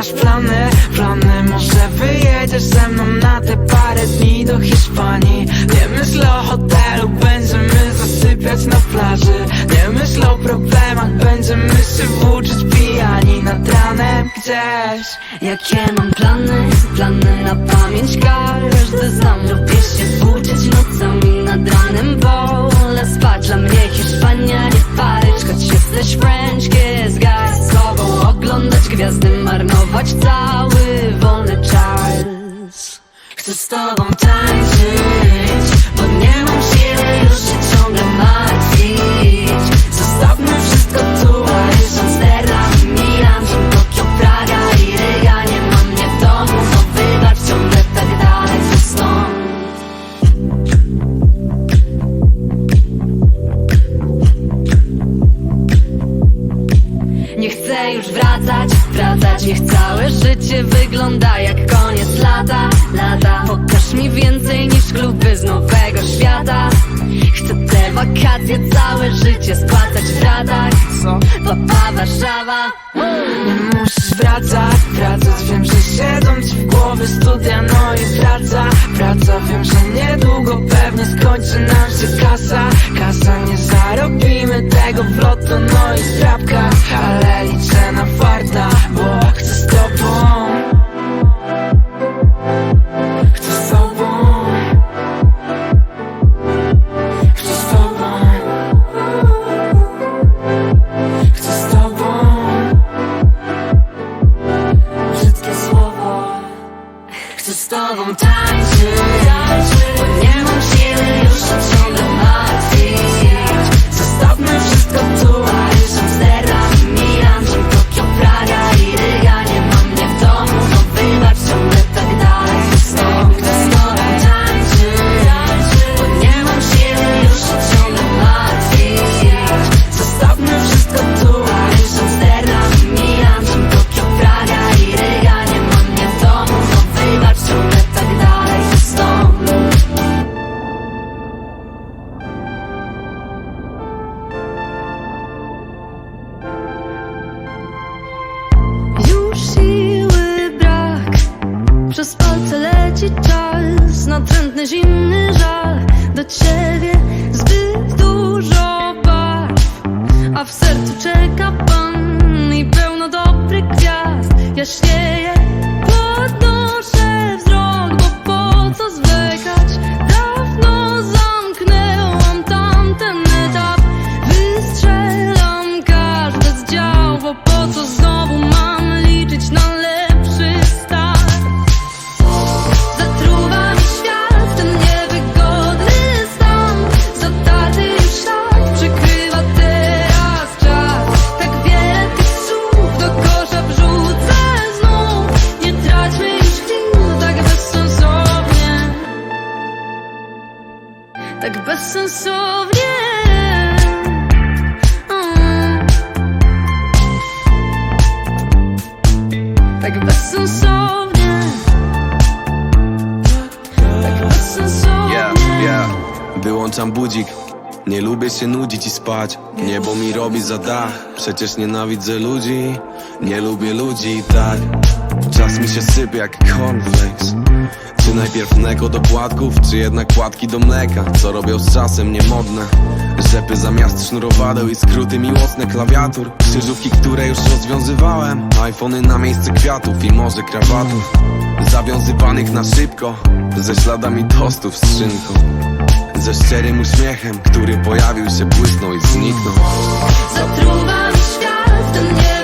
masz plany, plany Może wyjedziesz ze mną na te parę dni do Hiszpanii? Nie myśl o hotelu, będziemy zasypiać na plaży. Nie myśl o problemach, będziemy się włóczyć pijani Nad ranem gdzieś. Jakie mam plany, plany na pamięć każdy znam Lubię się włóczyć nocami czas Chcę z tobą tańczyć, całe życie wygląda jak koniec lata, lata. Pokaż mi więcej niż kluby z nowego świata. Chcę te wakacje, całe życie spłacać w ratach? Papa Warszawa. Nie musisz wracać, wracać Wiem, że siedzą ci w głowie studia, no i praca. Praca, tobą tańczyć Bo nie mam siły już się Natrętny, zimny żal Do ciebie zbyt dużo barw A w sercu czeka pan I pełno dobrych gwiazd. Jaśnieje Bezsensownie Mm. Tak Tak. Wyłączam budzik. Nie lubię się nudzić i spać. Niebo mi robi za dach. Przecież nienawidzę ludzi. Nie lubię ludzi i tak. Czas mi się sypie jak cornflakes. Czy najpierw mleko do płatków, czy jednak płatki do mleka? Co robią z czasem niemodne? Rzepy zamiast sznurowadeł i skróty miłosne klawiatur Krzyżówki, które już rozwiązywałem iPhony na miejsce kwiatów i może krawatów Zawiązywanych na szybko Ze śladami tostów z szynką Ze szczerym uśmiechem, który pojawił się, błysnął i zniknął. Zatruwa mi świat ten niewygodny